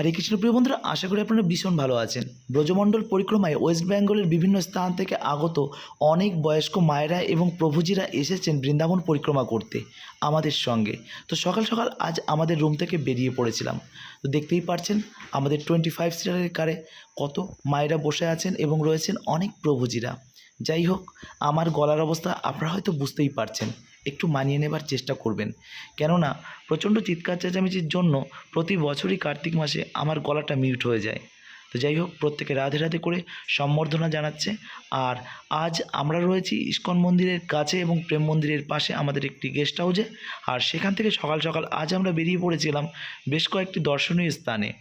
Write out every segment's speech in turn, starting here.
হরে কৃষ্ণ প্রিয় বন্ধুরা, আশা করি আপনারা ভীষণ ভালো আছেন। ব্রজমণ্ডল পরিক্রমায় ওয়েস্ট বেঙ্গলের বিভিন্ন স্থান থেকে আগত অনেক বয়স্ক মায়েরা এবং প্রভুজিরা এসেছেন বৃন্দাবন পরিক্রমা করতে আমাদের সঙ্গে। তো সকাল সকাল আজ আমাদের রুম থেকে বেরিয়ে পড়েছিলাম। তো দেখতেই পারছেন, আমাদের টোয়েন্টি ফাইভ সিটারের কারে কত মায়েরা বসে আছেন এবং রয়েছেন অনেক প্রভুজিরা। যাই হোক, আমার গলার অবস্থা আপনারা হয়তো বুঝতেই পারছেন। একটু মানিয়ে নেবার চেষ্টা করবেন। কেননা, প্রচণ্ড চিৎকার চেঁচামেচির জন্য প্রতি বছরই কার্তিক মাসে আমার গলাটা মিউট হয়ে যায়। তো যাই হোক, প্রত্যেকে রাধে রাধে করে সম্বর্ধনা জানাচ্ছে। আর আজ আমরা রয়েছি ইস্কন মন্দিরের কাছে এবং প্রেম মন্দিরের পাশে আমাদের একটি গেস্ট হাউসে আর সেখান থেকে সকাল সকাল আজ আমরা বেরিয়ে পড়েছিলাম বেশ কয়েকটি দর্শনীয় স্থানে।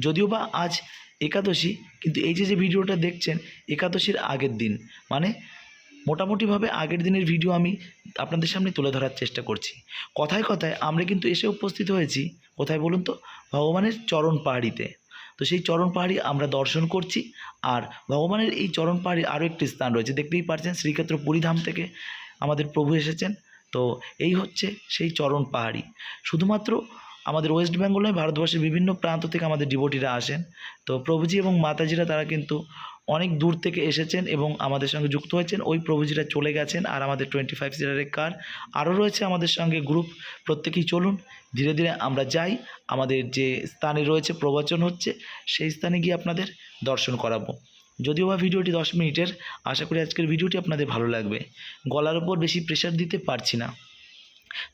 যদিও বা আজ একাদশী, কিন্তু এই যে যে ভিডিওটা দেখছেন, একাদশীর আগের দিন। মানে মোটামুটিভাবে আগের দিনের ভিডিও আমি আপনাদের সামনে তুলে ধরার চেষ্টা করছি। কথায় কথায় আমরা কিন্তু এসে উপস্থিত হয়েছি, কোথায় বলুন তো? ভগবানের চরণ পাহাড়িতে। তো সেই চরণ পাহাড়ি আমরা দর্শন করছি আর ভগবানের এই চরণ পাহাড়ি আরও একটি স্থান রয়েছে। দেখতেই পারছেন শ্রীক্ষেত্র পুরীধাম থেকে আমাদের প্রভু এসেছেন। তো এই হচ্ছে সেই চরণ পাহাড়ি। শুধুমাত্র আমাদের ওয়েস্ট বেঙ্গল ভারতবর্ষের বিভিন্ন প্রান্ত থেকে আমাদের ডিভোটিরা আসেন। তো প্রভুজি এবং মাতাজিরা তারা কিন্তু অনেক দূর থেকে এসেছেন এবং আমাদের সঙ্গে যুক্ত হয়েছেন। ওই প্রভুজিরা চলে গেছেন আর আমাদের টোয়েন্টি ফাইভ সিটারের কার। আরও রয়েছে আমাদের সঙ্গে গ্রুপ প্রত্যেকেই চলুন। ধীরে ধীরে আমরা যাই। আমাদের যে স্থানে রয়েছে প্রবচন হচ্ছে, সেই স্থানে গিয়ে আপনাদের দর্শন করাবো। যদিও বা ভিডিওটি দশ মিনিটের, আশা করি আজকের ভিডিওটি আপনাদের ভালো লাগবে। গলার ওপর বেশি প্রেশার দিতে পারছি না।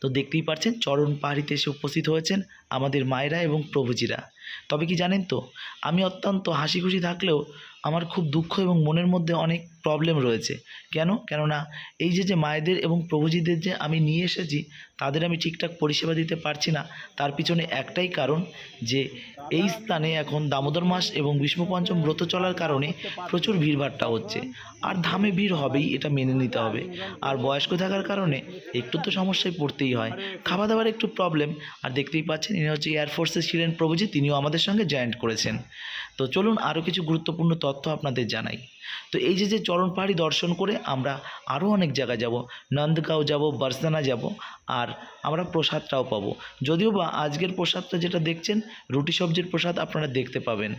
তো দেখতেই পারছেন চরণ পাহাড়িতে এসে উপস্থিত হয়েছেন আমাদের মায়েরা এবং প্রভুজিরা। তবে কি জানেন তো, আমি অত্যন্ত হাসি খুশি থাকলেও আমার খুব দুঃখ এবং মনের মধ্যে অনেক প্রবলেম রয়েছে। কেন? কেননা এই যে যে মায়েদের এবং প্রভুজিদের যে আমি নিয়ে এসেছি, তাদের আমি ঠিকঠাক পরিষেবা দিতে পারছি না। তার পিছনে একটাই কারণ যে, এই স্থানে এখন দামোদর মাস এবং গ্রীষ্মপঞ্চম ব্রত চলার কারণে প্রচুর ভিড়ভাট্টা হচ্ছে। আর ধামে ভিড় হবেই, এটা মেনে নিতে হবে। আর বয়স্ক থাকার কারণে একটু তো সমস্যায় পড়তেই হয়। খাওয়া দাওয়ার একটু প্রবলেম আর দেখতেই পাচ্ছেন ইনি হচ্ছে এয়ারফোর্সে ছিলেন প্রভুজি, তিনিও আমাদের সঙ্গে জয়েন্ট করেছেন। তো চলুন আরও কিছু গুরুত্বপূর্ণ তথ্য আপনাদের জানাই। তো এই যে যে চরণ পাহাড়ি দর্শন করে আমরা আরও অনেক জায়গায় যাব। নন্দগাঁও যাব বার্সানা যাব আর আমরা প্রসাদটাও পাবো। যদিও বা আজকের প্রসাদটা যেটা দেখছেন, রুটি সবজির প্রসাদ আপনারা দেখতে পাবেন।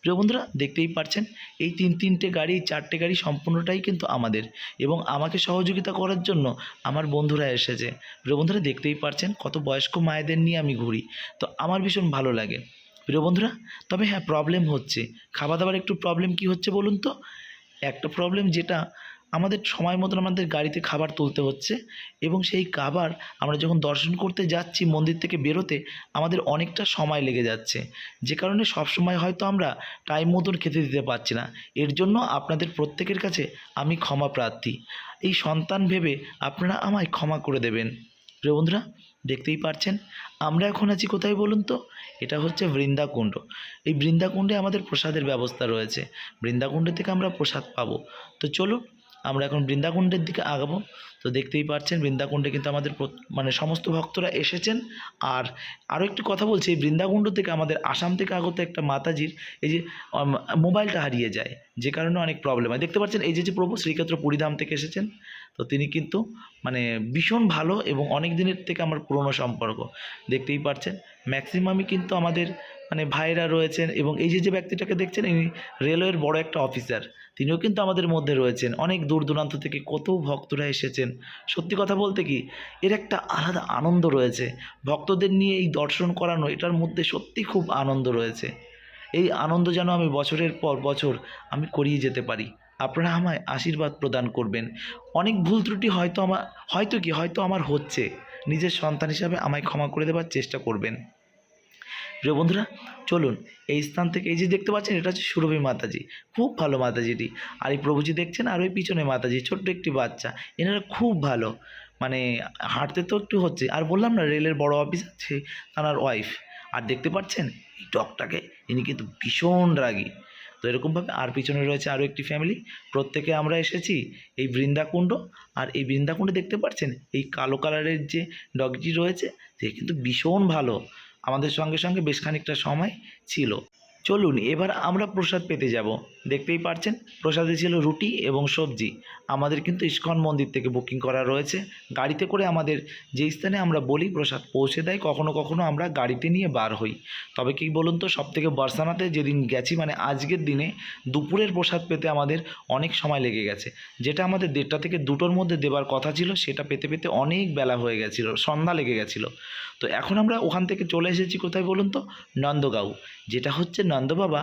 প্রিয় বন্ধুরা, দেখতেই পারছেন, এই তিন, তিনটে গাড়ি, চারটে গাড়ি সম্পূর্ণটাই কিন্তু আমাদের এবং আমাকে সহযোগিতা করার জন্য আমার বন্ধুরা এসেছে। প্রিয় বন্ধুরা, দেখতেই পারছেন, কত বয়স্ক মায়েদের নিয়ে আমি ঘুরি। তো আমার ভীষণ ভালো লাগে। প্রিয় বন্ধুরা, তবে হ্যাঁ প্রবলেম হচ্ছে। খাওয়া দাওয়ার একটু প্রবলেম কি হচ্ছে বলুন তো? একটা প্রবলেম যেটা আমাদের সময় মতন আমাদের গাড়িতে খাবার তুলতে হচ্ছে এবং সেই খাবার আমরা যখন দর্শন করতে যাচ্ছি মন্দির থেকে বেরোতে, আমাদের অনেকটা সময় লেগে যাচ্ছে। যে কারণে সবসময় হয়তো আমরা টাইম মতন খেতে দিতে পারছি না। এর জন্য আপনাদের প্রত্যেকের কাছে আমি ক্ষমা প্রার্থী। এই সন্তান ভেবে আপনারা আমায় ক্ষমা করে দেবেন। প্রিয় বন্ধুরা দেখতেই পারছেন। আমরা এখন আছি কোথায় বলুন তো? এটা হচ্ছে বৃন্দাকুণ্ড। এই বৃন্দাকুণ্ডে আমাদের প্রসাদের ব্যবস্থা রয়েছে। বৃন্দাকুণ্ড থেকে আমরা প্রসাদ পাবো। তো চলুন আমরা এখন বৃন্দাকুণ্ডের দিকে আগাবো। তো দেখতেই পাচ্ছেন, বৃন্দাকুণ্ডে কিন্তু আমাদের মানে সমস্ত ভক্তরা এসেছেন। আর আরও একটি কথা বলছি, এই বৃন্দাকুণ্ড থেকে আমাদের আসাম থেকে আগত একটা মাতাজির এই যে মোবাইলটা হারিয়ে যায়, যে কারণে অনেক প্রবলেম হয়। দেখতে পাচ্ছেন, এই যে যে প্রভু শ্রীক্ষেত্র পুরীধাম থেকে এসেছেন, তো তিনি কিন্তু মানে ভীষণ ভালো এবং অনেক দিনের থেকে আমার পুরনো সম্পর্ক। দেখতেই পাচ্ছেন ম্যাক্সিমামই কিন্তু আমাদের মানে ভাইরা রয়েছেন এবং এই যে যে ব্যক্তিটাকে দেখছেন, ইনি রেলওয়ের বড় একটা অফিসার তিনিও কিন্তু আমাদের মধ্যে রয়েছেন। অনেক দূর দূরান্ত থেকে কত ভক্তরা এসেছেন। সত্যি কথা বলতে কি, এর একটা আলাদা আনন্দ রয়েছে। ভক্তদের নিয়ে এই দর্শন করানো, এটার মধ্যে সত্যি খুব আনন্দ রয়েছে। এই আনন্দ যেন আমি বছরের পর বছর আমি করিয়ে যেতে পারি। আপনারা আমায় আশীর্বাদ প্রদান করবেন। অনেক ভুল ত্রুটি হয়তো আমার, হয়তো কি, হয়তো আমার হচ্ছে। নিজের সন্তান হিসাবে আমায় ক্ষমা করে দেওয়ার চেষ্টা করবেন। প্রিয় বন্ধুরা, চলুন এই স্থান থেকে এই যে দেখতে পাচ্ছেন, এটা হচ্ছে সুরভি মাতাজি। খুব ভালো মাতাজিটি। আর এই প্রভুজি দেখছেন, আর ওই পিছনে মাতাজি, ছোট্ট একটি বাচ্চা। এনারা খুব ভালো। মানে হাঁটতে তো একটু হচ্ছে। আর বললাম না, রেলের বড় অফিস আছে তার ওয়াইফ আর দেখতে পাচ্ছেন, এই ডগটাকে, ইনি কিন্তু ভীষণ রাগী। তো এরকমভাবে আর পিছনে রয়েছে আরও একটি ফ্যামিলি প্রত্যেকে আমরা এসেছি এই বৃন্দাকুণ্ড। আর এই বৃন্দাকুণ্ডে দেখতে পাচ্ছেন, এই কালো কালারের যে ডগটি রয়েছে, সে কিন্তু ভীষণ ভালো। আমাদের সঙ্গে সঙ্গে বেশ খানিকটা সময় ছিল। চলুন এবার আমরা প্রসাদ পেতে যাব। দেখতেই পারছেন, প্রসাদে ছিল রুটি এবং সবজি। আমাদের কিন্তু ইস্কন মন্দির থেকে বুকিং করা রয়েছে। গাড়িতে করে আমাদের যে স্থানে আমরা বলি প্রসাদ পৌঁছে দেয়, কখনো কখনো আমরা গাড়িতে নিয়ে বার হই। তবে কি বলুন তো সব থেকে বর্ষানাতে যেদিন গেছি মানে আজকের দিনে দুপুরের প্রসাদ পেতে আমাদের অনেক সময় লেগে গেছে। যেটা আমাদের দেড়টা থেকে দুটোর মধ্যে দেবার কথা ছিল, সেটা পেতে পেতে অনেক বেলা হয়ে গেছিল, সন্ধ্যা লেগে গেছিল। তো এখন আমরা ওখান থেকে চলে এসেছি কোথায় বলুন তো? নন্দগাঁও। যেটা হচ্ছে নন্দবাবা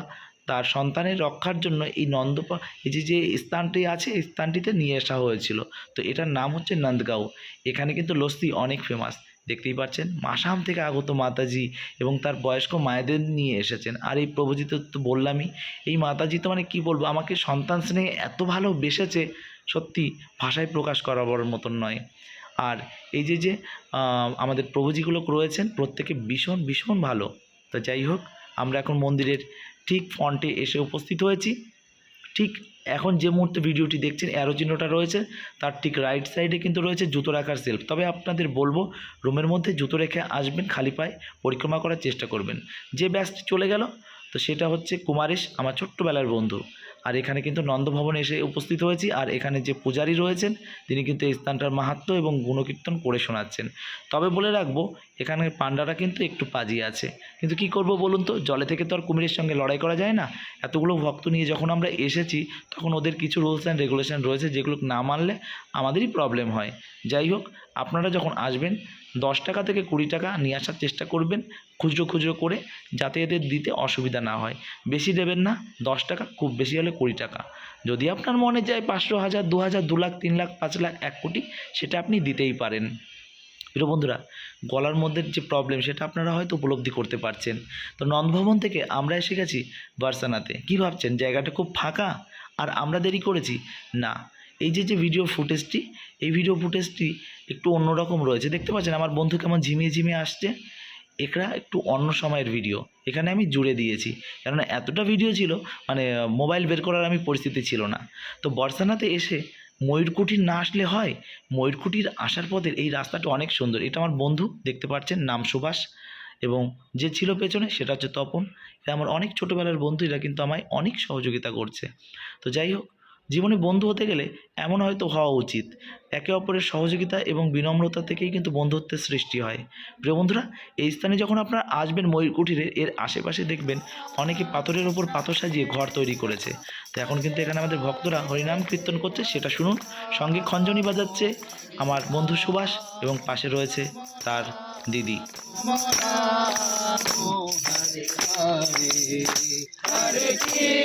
তার সন্তানের রক্ষার জন্য এই নন্দপা, এই যে যে স্থানটি আছে, এই স্থানটিতে নিয়ে আসা হয়েছিল। তো এটার নাম হচ্ছে নন্দগাঁও। এখানে কিন্তু লস্যি অনেক ফেমাস দেখতেই পাচ্ছেন? মাসাম থেকে আগত মাতাজি এবং তার বয়স্ক মায়েদের নিয়ে এসেছেন। আর এই প্রভুজি তো তো বললামই, এই মাতাজি তো মানে কি বলব? আমাকে সন্তান স্নেহে এত ভালো বেসেছে সত্যি ভাষায় প্রকাশ করাবার মতন নয়। আর এই যে যে আমাদের প্রভুজিগুলো রয়েছেন, প্রত্যেকে ভীষণ ভীষণ ভালো। তো যাই হোক আমরা এখন মন্দিরের ঠিক ফন্টে এসে উপস্থিত হয়েছি। ঠিক এখন যে মুহূর্তে ভিডিওটি দেখছেন অ্যারো চিহ্নটা রয়েছে, তার ঠিক রাইট সাইডে কিন্তু রয়েছে জুতো রাখার সেলফ তবে আপনাদের বলব, রুমের মধ্যে জুতো রেখে আসবেন, খালি পায়ে পরিক্রমা করার চেষ্টা করবেন। যে ব্যাসটি চলে গেল, তো সেটা হচ্ছে কুমারেশ, আমার ছোট্টবেলার বন্ধু। আর এখানে কিন্তু নন্দভবনে এসে উপস্থিত হয়েছি। আর এখানে যে পূজারী রয়েছেন, তিনি কিন্তু এই স্থানটার মাহাত্ম্য এবং গুণকীর্তন করে শোনাচ্ছেন। তবে বলে রাখব, এখানে পান্ডারা কিন্তু একটু পাজি আছে। কিন্তু কি করব বলুন তো? জলে থেকে তো আর কুমিরের সঙ্গে লড়াই করা যায় না। এতগুলো ভক্ত নিয়ে যখন আমরা এসেছি, তখন ওদের কিছু রুলস অ্যান্ড রেগুলেশন রয়েছে যেগুলো না মানলে আমাদেরই প্রবলেম হয়। যাই হোক, আপনারা যখন আসবেন দশ টাকা থেকে কুড়ি টাকা নিয়ে আসার চেষ্টা করবেন খুচরো খুচরো করে যাতে এদের দিতে অসুবিধা না হয়। বেশি দেবেন না, দশ টাকা, খুব বেশি হলে কুড়ি টাকা। যদি আপনার মনে যায় পাঁচশো হাজার, দু হাজার, দু লাখ, তিন লাখ, পাঁচ লাখ, এক কোটি, সেটা আপনি দিতেই পারেন। প্রিয় বন্ধুরা, গলার মধ্যে যে প্রবলেম সেটা আপনারা হয়তো উপলব্ধি করতে পারছেন। তো নন্দভবন থেকে আমরা এসে গেছি বার্সানাতে। কী ভাবছেন, জায়গাটা খুব ফাঁকা? আর আমরা দেরি করেছি? না এই যে যে ভিডিও ফুটেজটি এই ভিডিও ফুটেজটি একটু অন্যরকম রয়েছে। দেখতে পাচ্ছেন, আমার বন্ধু কেমন ঝিমিয়ে ঝিমিয়ে আসছে। এটা একটু অন্য সময়ের ভিডিও এখানে আমি জুড়ে দিয়েছি। কেননা এতটা ভিডিও ছিল মানে মোবাইল বের করার আমি পরিস্থিতি ছিল না। তো বর্ষানাতে এসে ময়ূরকুঠির না আসলে হয় ময়ূরকুঠির আসার পথের এই রাস্তাটা অনেক সুন্দর। এটা আমার বন্ধু, দেখতে পাচ্ছেন, নাম সুভাষ। এবং যে ছিল পেছনে, সেটা হচ্ছে তপন। এরা আমার অনেক ছোটোবেলার বন্ধু, এরা কিন্তু আমায় অনেক সহযোগিতা করছে। তো যাই হোক জীবনে বন্ধু হতে গেলে এমন হয়তো হওয়া উচিত। একে অপরের সহযোগিতা এবং বিনম্রতা থেকেই কিন্তু বন্ধুত্বের সৃষ্টি হয়। প্রিয় বন্ধুরা, এই স্থানে যখন আপনারা আসবেন ময়ূর ময়ূরকুঠিরে এর আশেপাশে দেখবেন অনেকে পাথরের ওপর পাথর সাজিয়ে ঘর তৈরি করেছে। তো এখন কিন্তু এখানে আমাদের ভক্তরা হরিনাম কীর্তন করছে, সেটা শুনুন। সঙ্গে খঞ্জনি বাজাচ্ছে আমার বন্ধু সুভাষ এবং পাশে রয়েছে তার দিদি। Hare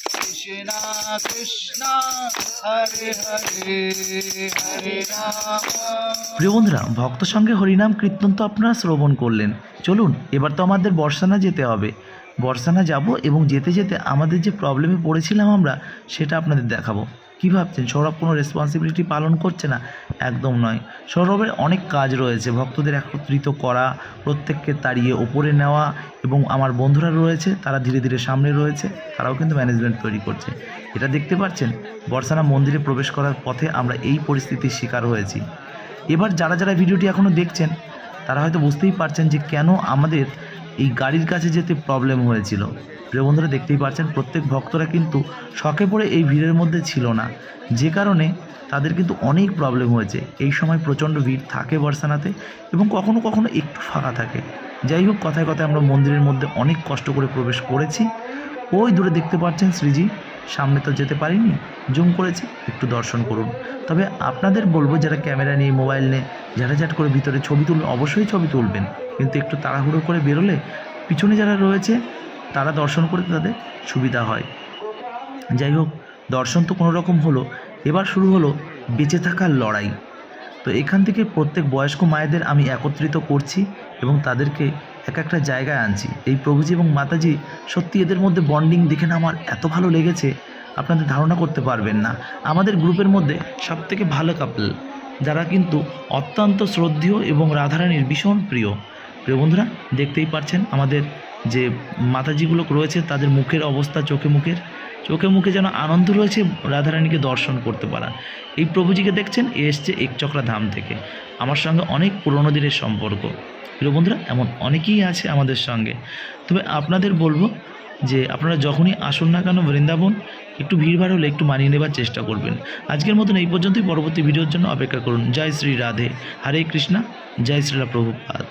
Rama. প্রিয় বন্ধুরা, ভক্ত সঙ্গে হরিনাম কীর্তন তো আপনারা শ্রবণ করলেন। চলুন, এবার তো আমাদের বর্ষানা যেতে হবে। বর্ষানা যাব এবং যেতে যেতে আমাদের যে প্রবলেমে পড়েছিলাম আমরা, সেটা আপনাদের দেখাবো। কী ভাবছেন? সৌরভ কোনো রেসপন্সিবিলিটি পালন করছে না? একদম নয়। সৌরভের অনেক কাজ রয়েছে। ভক্তদের একত্রিত করা, প্রত্যেককে তাড়িয়ে ওপরে নেওয়া এবং আমার বন্ধুরা রয়েছে, তারা ধীরে ধীরে সামনে রয়েছে, তারাও কিন্তু ম্যানেজমেন্ট তৈরি করছে। এটা দেখতে পাচ্ছেন? বর্ষানা মন্দিরে প্রবেশ করার পথে আমরা এই পরিস্থিতির শিকার হয়েছি। এবার যারা যারা ভিডিওটি এখনও দেখছেন, তারা হয়তো বুঝতেই পারছেন যে কেন আমাদের এই গাড়ির কাছে যেতে প্রবলেম হয়েছিল। প্রিয় বন্ধুরা, দেখতেই পাচ্ছেন, প্রত্যেক ভক্তরা কিন্তু শখে পড়ে এই ভিড়ের মধ্যে ছিল না। যে কারণে তাদের কিন্তু অনেক প্রবলেম হয়েছে। এই সময় প্রচণ্ড ভিড় থাকে বর্ষানাতে এবং কখনো কখনো একটু ফাঁকা থাকে। যাই হোক, কথায় কথায় আমরা মন্দিরের মধ্যে অনেক কষ্ট করে প্রবেশ করেছি। ওই দূরে দেখতে পাচ্ছেন শ্রীজি সামনে তো যেতে পারিনি। জুম করেছি, একটু দর্শন করুন। তবে আপনাদের বলব, যারা ক্যামেরা নিয়ে, মোবাইল নিয়ে, ঝাঁটাঝাট করে ভিতরে ছবি তুলবেন অবশ্যই ছবি তুলবেন। কিন্তু একটু তাড়াহুড়ো করে বেরোলে, পিছনে যারা রয়েছে, তারা দর্শন করতে তাদের সুবিধা হয়। যাই হোক, দর্শন তো কোনো রকম হলো। এবার শুরু হলো বেঁচে থাকার লড়াই। তো এখান থেকে প্রত্যেক বয়স্ক মায়েদের আমি একত্রিত করছি এবং তাদেরকে এক একটা জায়গায় আনছি। এই প্রভুজি এবং মাতাজি সত্যি এদের মধ্যে বন্ডিং দেখে না আমার এত ভালো লেগেছে, আপনাদের ধারণা করতে পারবেন না। আমাদের গ্রুপের মধ্যে সব থেকে ভালো কাপল যারা কিন্তু অত্যন্ত শ্রদ্ধেয় এবং রাধারানীর ভীষণ প্রিয়। প্রিয় বন্ধুরা, দেখতেই পাচ্ছেন আমাদের যে মাতাজিগুলো রয়েছে, তাদের মুখের অবস্থা, চোখে মুখের। চোখে মুখে যেন আনন্দ রয়েছে রাধারানীকে দর্শন করতে পারা। এই প্রভুজিকে দেখছেন, এ এসছে একচক্রা ধাম থেকে। আমার সঙ্গে অনেক পুরনো দিনের সম্পর্ক। প্রিয় বন্ধুরা, এমন অনেকেই আছে আমাদের সঙ্গে। তবে আপনাদের বলব যে, আপনারা যখনই আসুন না কেন বৃন্দাবন, একটু ভিড়ভাড় হলে একটু মানিয়ে নেবার চেষ্টা করবেন। আজকের মতন এই পর্যন্তই। পরবর্তী ভিডিওর জন্য অপেক্ষা করুন। জয় শ্রী রাধে। হরে কৃষ্ণা। জয় শ্রীলা প্রভুপাদ।